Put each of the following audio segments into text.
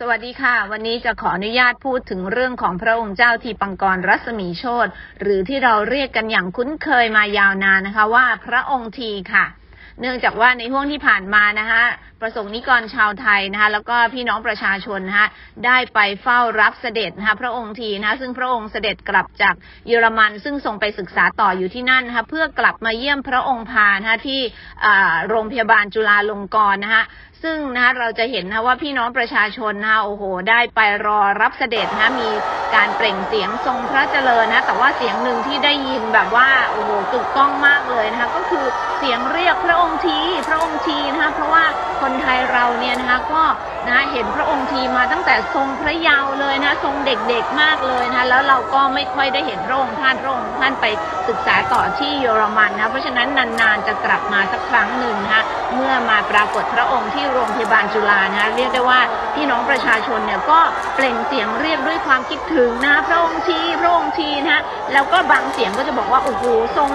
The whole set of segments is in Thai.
สวัสดีค่ะ วันนี้จะขออนุญาตพูดถึงเรื่องของพระองค์เจ้าทีปังกรรัศมีโชตหรือที่เราเรียกกันอย่างคุ้นเคยมายาวนานนะคะ ว่าพระองค์ทีค่ะ เนื่องจากว่าในห่วงที่ผ่านมานะคะประสงค์นิกรชาวไทยนะคะแล้วก็พี่น้องประชาชนนะคะได้ไปเฝ้ารับเสด็จนะคะพระองค์ทีนะคะซึ่งพระองค์เสด็จกลับจากเยอรมัน ซึ่งทรงไปศึกษาต่ออยู่ที่นั่นนะคะเพื่อกลับมาเยี่ยมพระองค์พานะคะที่โรงพยาบาลจุฬาลงกรณ์นะคะซึ่งนะคะเราจะเห็นนะว่าพี่น้องประชาชนนะคะโอ้โห ได้ไปรอรับเสด็จนะมีการเปล่งเสียงทรงพระเจริญนะแต่ว่าเสียงหนึ่งที่ได้ยินแบบว่าโอ้โหกึกก้องมากเลยนะคะก็คือเสียงเรียกพระองค์ทีพระองค์ทีนะคะเพราะว่าคนไทยเราเนี่ยนะคะก็นะเห็นพระองค์ทีมาตั้งแต่ทรงพระเยาว์เลยนะทรงเด็กๆมากเลยนะคะแล้วเราก็ไม่ค่อยได้เห็นพระองค์ท่านพระองค์ท่านไปศึกษาต่อที่เยอรมันนะเพราะฉะนั้นนานๆจะกลับมาสักครั้งหนึ่งนะคะ เมื่อมาปรากฏพระองค์ที่โรงพยาบาลจุฬานะเรียกได้ว่าพี่น้องประชาชนเนี่ยก็เปล่งเสียงเรียกด้วยความคิดถึงนะพระองค์ทีพระองค์ทีนะแล้วก็บางเสียงก็จะบอกว่าโอ้โหทรง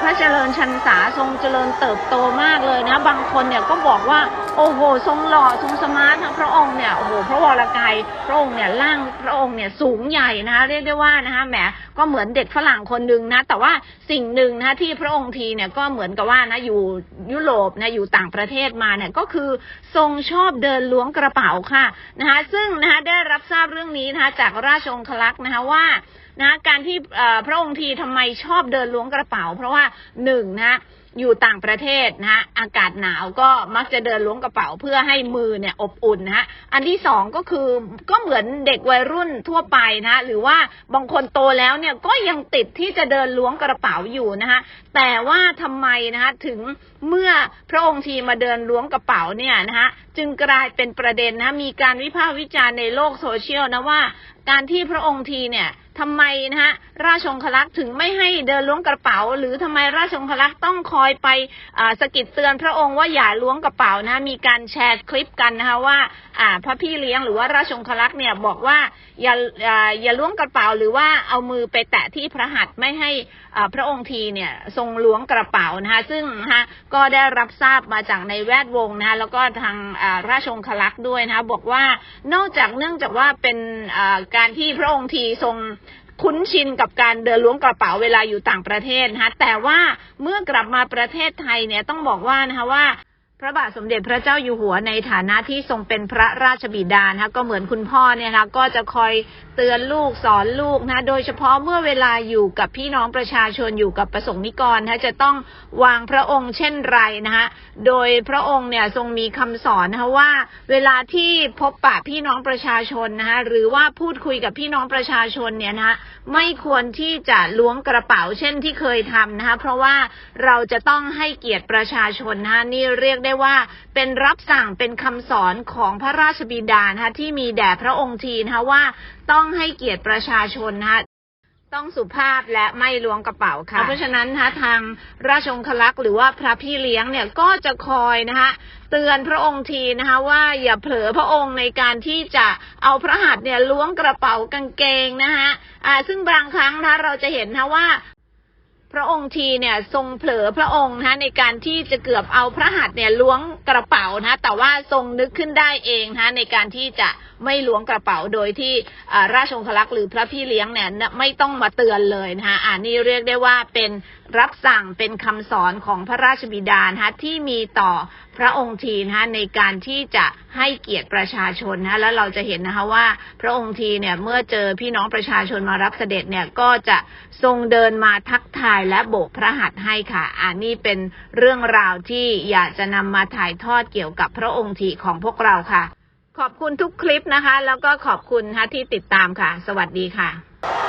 พระเจริญชันษาทรงเจริญเติบโตมากเลยนะ บางคนเนี่ยก็บอกว่าโอ้โหทรงหล่อทรงสมาร์ทนะพระองค์เนี่ยโอ้โหพระวรกายพระองค์เนี่ยร่างพระองค์เนี่ยสูงใหญ่นะคะเรียกได้ว่านะคะแหมก็เหมือนเด็กฝรั่งคนหนึ่งนะแต่ว่าสิ่งหนึ่งนะที่พระองค์ทีเนี่ยก็เหมือนกับว่านะอยู่ยุโรปนะอยู่ต่างประเทศมาเนี่ยก็คือทรงชอบเดินล้วงกระเป๋าค่ะนะคะซึ่งนะคะได้รับทราบเรื่องนี้นะคะจากราชองคลักษ์นะคะว่านะการที่พระองค์ทีทำไมชอบเดินล้วงกระเป๋า เพราะว่าหนึ่งนะอยู่ต่างประเทศนะฮะอากาศหนาวก็มักจะเดินล้วงกระเป๋าเพื่อให้มือเนี่ยอบอุ่นนะฮะอันที่สองก็คือก็เหมือนเด็กวัยรุ่นทั่วไปนะหรือว่าบางคนโตแล้วเนี่ยก็ยังติดที่จะเดินล้วงกระเป๋าอยู่นะคะแต่ว่าทำไมนะคะถึงเมื่อพระองค์ทีมาเดินล้วงกระเป๋าเนี่ยนะคะจึงกลายเป็นประเด็นนะมีการวิพากษ์วิจารณ์ในโลกโซเชียลนะว่า การที่พระองค์ทีเนี่ย ทำไมนะฮะราชองคลักษ์ถึงไม่ให้เดินล้วงกระเป๋า หรือทำไมราชองคลักษ์ต้องคอยไปสะกิดเตือนพระองค์ว่าอย่าล้วงกระเป๋านะ มีการแชร์คลิปกันนะคะว่าพระพี่เลี้ยงหรือว่าราชองคลักษ์เนี่ยบอกว่าอย่าอย่าล้วงกระเป๋า หรือว่าเอามือไปแตะที่พระหัตถ์ไม่ให้พระองค์ทีเนี่ยทรงล้วงกระเป๋านะคะซึ่งนะคะก็ได้รับทราบมาจากในแวดวงนะคะแล้วก็ทางราชองคลักษ์ด้วยนะคะบอกว่านอกจากเนื่องจากว่าเป็นการที่พระองค์ทีทรง คุ้นชินกับการเดินล้วงกระเป๋าเวลาอยู่ต่างประเทศนะคะแต่ว่าเมื่อกลับมาประเทศไทยเนี่ยต้องบอกว่านะคะว่า พระบาทสมเด็จพระเจ้าอยู่หัวในฐานะที่ทรงเป็นพระราชบิดานะคะก็เหมือนคุณพ่อเนี่ยนะคะก็จะคอยเตือนลูกสอนลูกนะโดยเฉพาะเมื่อเวลาอยู่กับพี่น้องประชาชนอยู่กับประสงค์นิกรนะคะจะต้องวางพระองค์เช่นไรนะคะโดยพระองค์เนี่ยทรงมีคำสอนนะคะว่า เวลาที่พบปะพี่น้องประชาชนนะคะหรือว่าพูดคุยกับพี่น้องประชาชนเนี่ยนะคะไม่ควรที่จะล้วงกระเป๋าเช่นที่เคยทำนะคะเพราะว่าเราจะต้องให้เกียรติประชาชนนะคะนี่เรียกได้ว่าเป็นรับสั่งเป็นคำสอนของพระราชบิดานะคะที่มีแด่พระองค์ทีนะคะว่าต้องให้เกียรติประชาชนนะคะต้องสุภาพและไม่ล้วงกระเป๋าค่ะ เพราะฉะนั้นนะคะทางราชองคลักษ์หรือว่าพระพี่เลี้ยงเนี่ยก็จะคอยนะคะเตือนพระองค์ทีนะคะว่าอย่าเผลอพระองค์ในการที่จะเอาพระหัตถ์เนี่ยล้วงกระเป๋ากางเกงนะคะอ่าซึ่งบางครั้งนะเราจะเห็นนะว่า พระองค์ทีเนี่ยทรงเผลอพระองค์นะในการที่จะเกือบเอาพระหัตถ์เนี่ยล้วงกระเป๋านะแต่ว่าทรงนึกขึ้นได้เองนะในการที่จะไม่ล้วงกระเป๋าโดยที่ราชองครักษ์หรือพระพี่เลี้ยงเนี่ยไม่ต้องมาเตือนเลยนะคะอ่านี่เรียกได้ว่าเป็น รับสั่งเป็นคำสอนของพระราชบิดานะที่มีต่อพระองค์ทีนะในการที่จะให้เกียรติประชาชนนะแล้วเราจะเห็นนะคะว่าพระองค์ทีเนี่ยเมื่อเจอพี่น้องประชาชนมารับเสด็จเนี่ยก็จะทรงเดินมาทักทายและโบกพระหัตถ์ให้ค่ะอ่านี่เป็นเรื่องราวที่อยากจะนำมาถ่ายทอดเกี่ยวกับพระองค์ทีของพวกเราค่ะ ขอบคุณทุกคลิปนะคะ แล้วก็ขอบคุณนะคะที่ติดตามค่ะ สวัสดีค่ะ